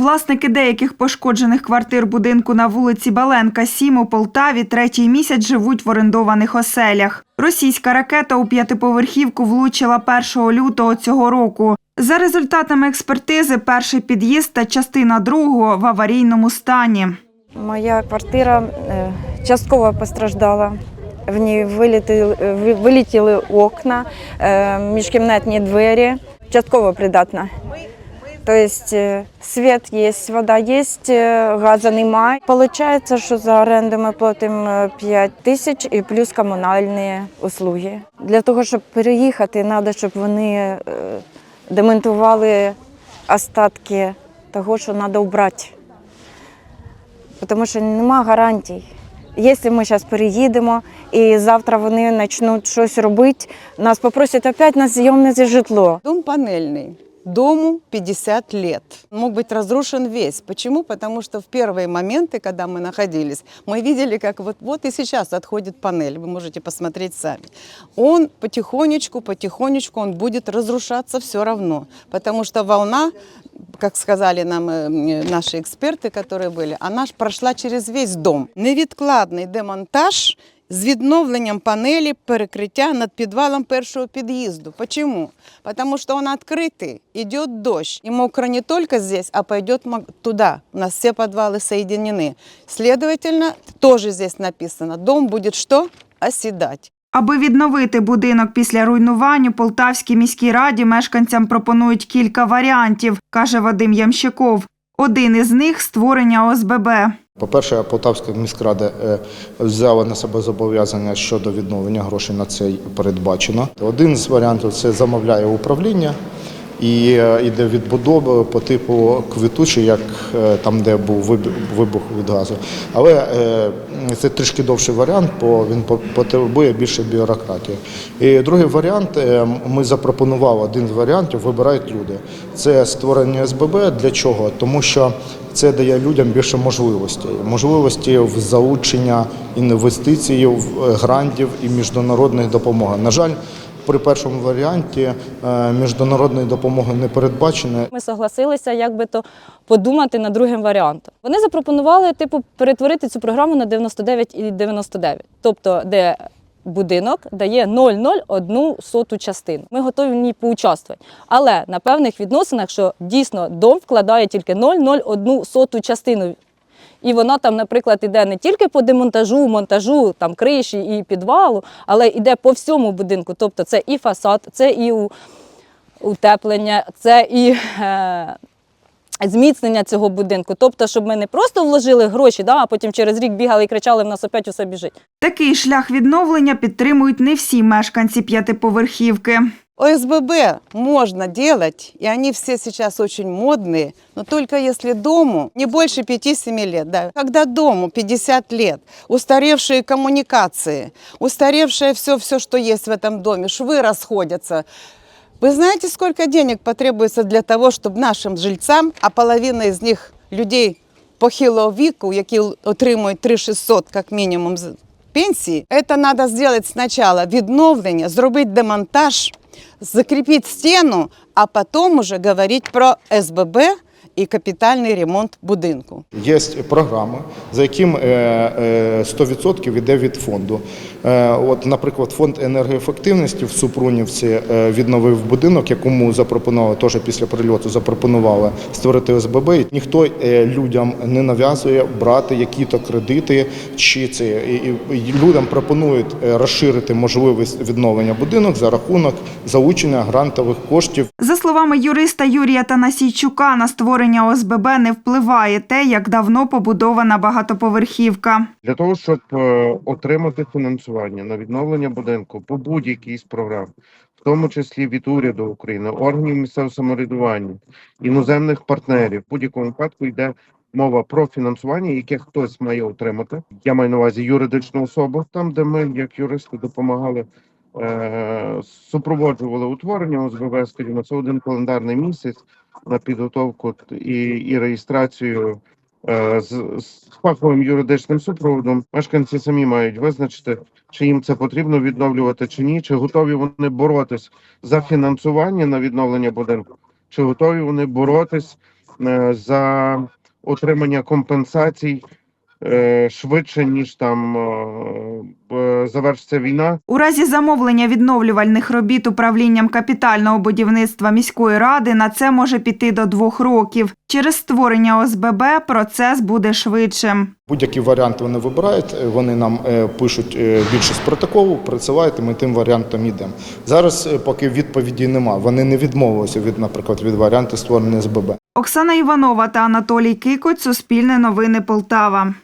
Власники деяких пошкоджених квартир будинку на вулиці Баленка, 7 у Полтаві третій місяць живуть в орендованих оселях. Російська ракета у п'ятиповерхівку влучила 1 лютого цього року. За результатами експертизи, перший під'їзд та частина другого в аварійному стані. Моя квартира е, частково постраждала. В ній вилетіли, ви- вилетіли окна, е, міжкімнатні двері, частково придатна. Тобто світ є, вода є, е, газу немає. Получається, що за оренду ми платимо 5 тисяч і плюс комунальні услуги. Для того, щоб переїхати, треба, щоб вони е, демонтували остатки того, що треба убрати тому що нема гарантій. Якщо ми зараз переїдемо і завтра вони почнуть щось робити, нас попросять опять на зйомне житло. Дом панельный. Дому 50 лет. Мог быть разрушен весь. Почему? Потому что в первые моменты, когда мы находились, мы видели, как вот, вот и сейчас отходит панель. Вы можете посмотреть сами. Он потихонечку, потихонечку, он будет разрушаться все равно. Потому что волна, как сказали нам э, м, наши эксперты, которые были, она прошла через весь дом. Невідкладний демонтаж з відновленням панелі перекриття над підвалом першого під'їзду. Почему? Потому что он открытый, идет дождь. И мокро не только здесь, а пойдет мог- туда. У нас все подвалы соединены. Следовательно, тоже здесь написано, дом будет что? Оседать. Аби відновити будинок після руйнувань, у Полтавській міській раді мешканцям пропонують кілька варіантів, каже Вадим Ямщиков. Один із них створення ОСББ. По-перше, Полтавська міськрада е, взяла на себе зобов'язання щодо відновлення грошей на це передбачено. Один з варіантів це замовляє управління і е, йде відбудова по типу квітучий, як е, там, де був вибух- від газу. Але е, це трішки довший варіант, бо він по- потребує більше бюрократії. І другий варіант е, ми запропонували один з варіантів, вибирають люди. Це створення СББ. Для чого? Тому що це дає людям більше можливостей, можливості в залучення інвестицій, е, грантів і міжнародної допомоги. На жаль, при першому варіанті е, міжнародної допомоги не передбачено. Ми согласилися, як би то подумати над другим варіантом. Вони запропонували, типу, перетворити цю програму на 99 і 99. Тобто, де будинок дає 0,01 соту частину. Ми готові в ній поучаствувати. Але на певних відносинах, що дійсно дом вкладає тільки 0,01 соту частину. І вона там, наприклад, іде не тільки по демонтажу, монтажу там криші і підвалу, але йде по всьому будинку. Тобто це і фасад, це і утеплення, це і е, зміцнення цього будинку. Тобто, щоб ми не просто вложили гроші, да, а потім через рік бігали і кричали, в нас опять усе біжить. Такий шлях відновлення підтримують не всі мешканці п'ятиповерхівки. ОСББ можно делать, и они все сейчас очень модные, но только если дому не больше 5-7 лет. Да. Когда дому 50 лет, устаревшие коммуникации, устаревшее все, все, что есть в этом доме, швы расходятся. Вы знаете, сколько денег потребуется для того, чтобы нашим жильцам, а половина из них людей похилого віку, які отримують 3600 як мінімум з пенсії, це треба зробити спочатку відновлення, зробити демонтаж, Закріпити стену, а потом уже говорить про СББ і капітальний ремонт будинку. Є програми, за яким е, е, 100% йде від фонду. Е, От, наприклад, фонд енергоефективності в Супрунівці е, відновив будинок, якому запропонували теж після прильоту запропонували створити ОСББ. Ніхто е, людям не нав'язує брати які-то кредити, чи це і, людям пропонують е, розширити можливість відновлення будинок за рахунок залучення грантових коштів За словами юриста Юрія Танасійчука, на створення ОСББ не впливає те, як давно побудована багатоповерхівка. Для того, щоб е, отримати фінансування на відновлення будинку по будь-якій з програм, в тому числі від уряду України, органів місцевого самоврядування, іноземних партнерів, в будь-якому випадку йде мова про фінансування, яке хтось має отримати. Я маю на увазі юридичну особу, там, де ми, як юристи, допомагали. Е, Супроводжували утворення ОСББ, скажімо, це один календарний місяць на підготовку і, і реєстрацію Е, з, з фаховим юридичним супроводом. Мешканці самі мають визначити, чи їм це потрібно відновлювати чи ні, чи готові вони боротись за фінансування на відновлення будинку, чи готові вони боротись е, за отримання компенсацій швидше, ніж там е, завершиться війна. У разі замовлення відновлювальних робіт управлінням капітального будівництва міської ради на це може піти до двох років. Через створення ОСББ процес буде швидшим. Будь-які варіанти вони вибирають, е, вони нам е, пишуть е, більшість протоколу, і ми тим варіантом йдемо. Зараз, е, поки відповіді нема, вони не відмовилися від, наприклад, від варіанту створення СББ. Оксана Іванова та Анатолій Кикоць, Суспільне новини Полтава.